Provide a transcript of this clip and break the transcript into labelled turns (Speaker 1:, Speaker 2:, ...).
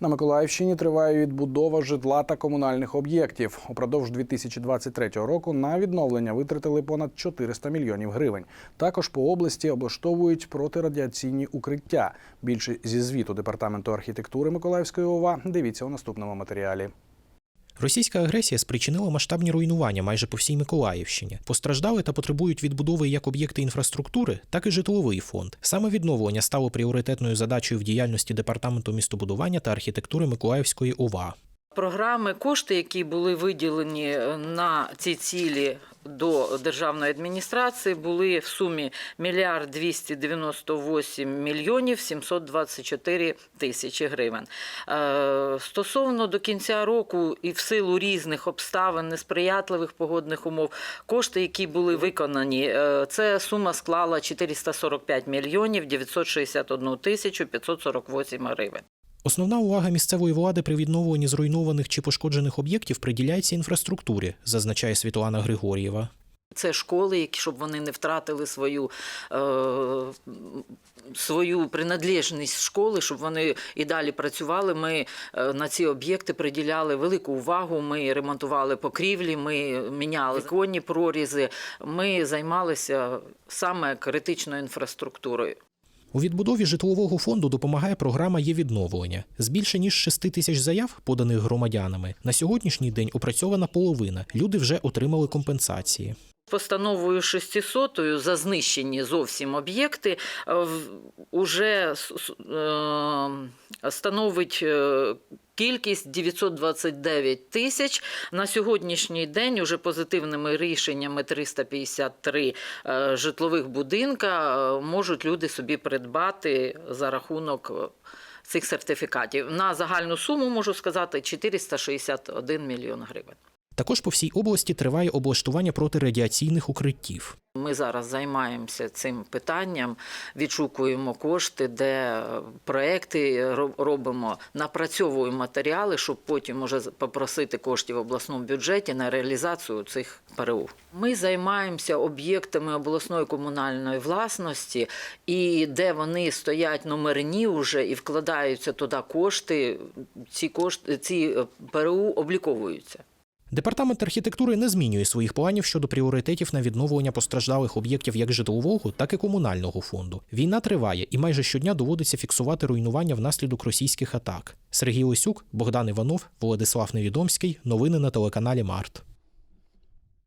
Speaker 1: На Миколаївщині триває відбудова житла та комунальних об'єктів. Упродовж 2023 року на відновлення витратили понад 400 мільйонів гривень. Також по області облаштовують протирадіаційні укриття. Більше зі звіту департаменту архітектури Миколаївської ОВА дивіться у наступному матеріалі.
Speaker 2: Російська агресія спричинила масштабні руйнування майже по всій Миколаївщині. Постраждали та потребують відбудови як об'єкти інфраструктури, так і житловий фонд. Саме відновлення стало пріоритетною задачею в діяльності департаменту містобудування та архітектури Миколаївської ОВА.
Speaker 3: Програми, кошти, які були виділені е, на ці цілі до державної адміністрації, були в сумі мільярд 298 мільйонів 724 тисячі гривень. Е, Стосовно до кінця року і в силу різних обставин, несприятливих погодних умов, кошти, які були виконані, е, це сума склала 445 мільйонів 961 тисячу 548 гривень.
Speaker 2: Основна увага місцевої влади при відновленні зруйнованих чи пошкоджених об'єктів приділяється інфраструктурі, зазначає Світлана Григор'єва.
Speaker 3: Це школи, які щоб вони не втратили свою, е, свою принадлежність школи, щоб вони і далі працювали. Ми е, на ці об'єкти приділяли велику увагу. Ми ремонтували покрівлі, ми міняли конні прорізи. Ми займалися саме критичною інфраструктурою.
Speaker 2: У відбудові житлового фонду допомагає програма є відновлення. З більше ніж 6 тисяч заяв, поданих громадянами, на сьогоднішній день опрацьована половина. Люди вже отримали компенсації.
Speaker 3: Постановою 600 за знищені зовсім об'єкти е, в- уже с- с- е, становить е, кількість 929 тисяч. На сьогоднішній день уже позитивними рішеннями 353 е, житлових будинка можуть люди собі придбати за рахунок цих сертифікатів. На загальну суму можу сказати 461 мільйон гривень.
Speaker 2: Також по всій області триває облаштування протирадіаційних укриттів.
Speaker 3: Ми зараз займаємося цим питанням, відшукуємо кошти, де е, проекти робимо, напрацьовуємо матеріали, щоб потім уже попросити коштів в обласному бюджеті на реалізацію цих ПРУ. Ми займаємося об'єктами обласної комунальної власності, і де вони стоять номерні вже і вкладаються туди кошти. Ці кошти ці е, ПРУ обліковуються.
Speaker 2: Департамент архітектури не змінює своїх планів щодо пріоритетів на відновлення постраждалих об'єктів як житлового, так і комунального фонду. Війна триває, і майже щодня доводиться фіксувати руйнування внаслідок російських атак. Сергій Лисюк, Богдан Іванов, Владислав Невідомський. Новини на телеканалі Март.